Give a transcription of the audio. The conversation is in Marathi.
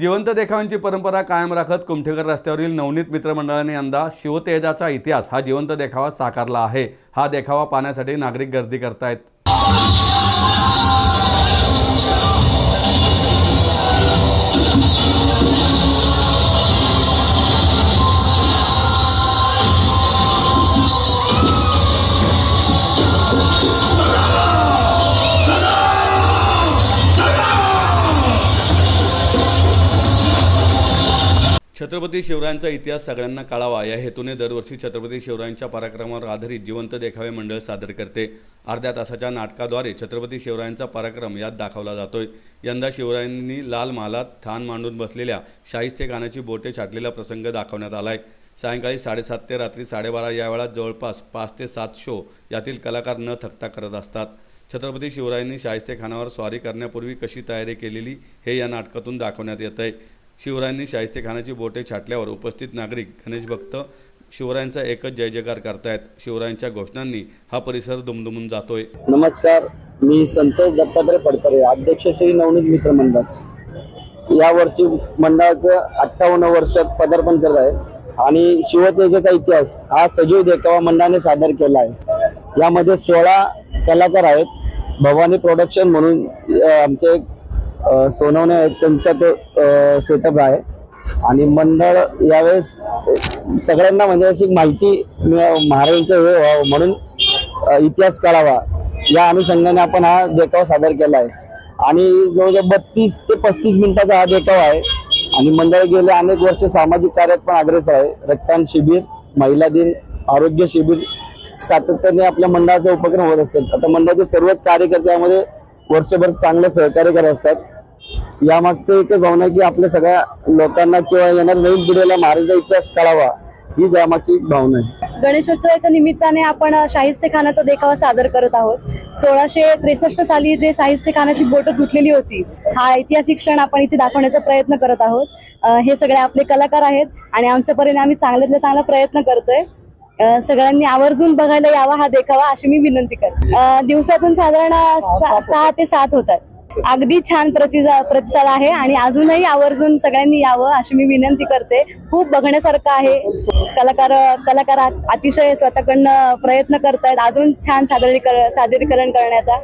जिवंत देखावांची परंपरा कायम राखत कुमठेकर रस्त्यावरील नवनीत मित्रमंडळाने यंदा शिवतेजाचा इतिहास हा जिवंत देखावा साकारला आहे. हा देखावा पाहण्यासाठी नागरिक गर्दी करतायत. छत्रपती शिवरायांचा इतिहास सगळ्यांना कळावा. या हेतूने दरवर्षी छत्रपती शिवरायांच्या पराक्रमावर आधारित जिवंत देखावे मंडळ सादर करते. अर्ध्या तासाच्या नाटकाद्वारे छत्रपती शिवरायांचा पराक्रम यात दाखवला जातोय. यंदा शिवरायांनी लाल महालात ठाण मांडून बसलेल्या शाहिस्ते खानाची बोटे छाटलेला प्रसंग दाखवण्यात आलाय. सायंकाळी साडेसात ते रात्री साडेबारा या वेळात जवळपास पाच ते सात शो यातील कलाकार न थकता करत असतात. छत्रपती शिवरायांनी शाहिस्ते खानावर स्वारी करण्यापूर्वी कशी तयारी केलेली हे या नाटकातून दाखवण्यात येत आहे शिवरायांनी शाहिस्तेखानाची बोटे छाटल्यावर उपस्थित नागरिक गणेश भक्त शिवरायांचा एकच जय जयकार करतायत. शिवरायांच्या घोषणांनी हा परिसर दुमदुमून जातोय. नमस्कार. मी संतोष दत्तात्रय पडतरे अध्यक्ष श्री नवनीत मित्र मंडळ. या वर्षी मंडळाचं अठ्ठावन्न वर्षात पदार्पण करत आहे. आणि शिवतेजेचा इतिहास हा सजीव देखावा मंडळाने सादर केला आहे. यामध्ये सोळा कलाकार आहेत. भवानी प्रोडक्शन म्हणून आमचे सोनवणे आहेत त्यांचा तो सेटअप आहे. आणि मंडळ यावेळेस सगळ्यांना म्हणजे अशी माहिती मिळावं, महाराजांचं हे व्हावं म्हणून इतिहास कळावा या अनुषंगाने आपण हा देखावा सादर केला आहे आणि जवळजवळ बत्तीस ते पस्तीस मिनिटाचा हा देखावा आहे. आणि मंडळ गेले अनेक वर्ष सामाजिक कार्यात पण अग्रेसर आहे. रक्तदान शिबिर महिला दिन आरोग्य शिबिर सातत्याने आपल्या मंडळाचा उपक्रम होत असतात आता मंडळाचे सर्वच कार्यकर्त्यामध्ये वर्षभर चांगलं सहकार्य करत असतात. यामागचं एकच भावना आहे की आपल्या सगळ्या लोकांना किंवा येणार नवीन पिढीला महाराजांचा इतिहास कळावा ही यामागची भावना आहे. गणेशोत्सवाच्या निमित्ताने आपण शाहिस्ते खानाचा देखावा सादर करत आहोत. सोळाशे त्रेसष्ट साली जे शाहिस्ते खानाची बोटं तुटलेली होती हा ऐतिहासिक क्षण आपण इथे दाखवण्याचा प्रयत्न करत आहोत. हे सगळे आपले कलाकार आहेत आणि आमच्या परीने आम्ही चांगल्यातला चांगला प्रयत्न करतोय. सगळ्यांनी आवर्जून बघायला यावा हा देखावा अशी मी विनंती करते. दिवसातून साधारण सहा ते सात होतात. अगदी छान प्रतिसा प्रतिसाद आहे आणि अजूनही आवर्जून सगळ्यांनी यावं अशी मी विनंती करते. खूप बघण्यासारखं आहे. कलाकार कलाकार अतिशय स्वतःकडनं प्रयत्न करतायत. अजून छान सादरीकरण सादरीकरण करण्याचा.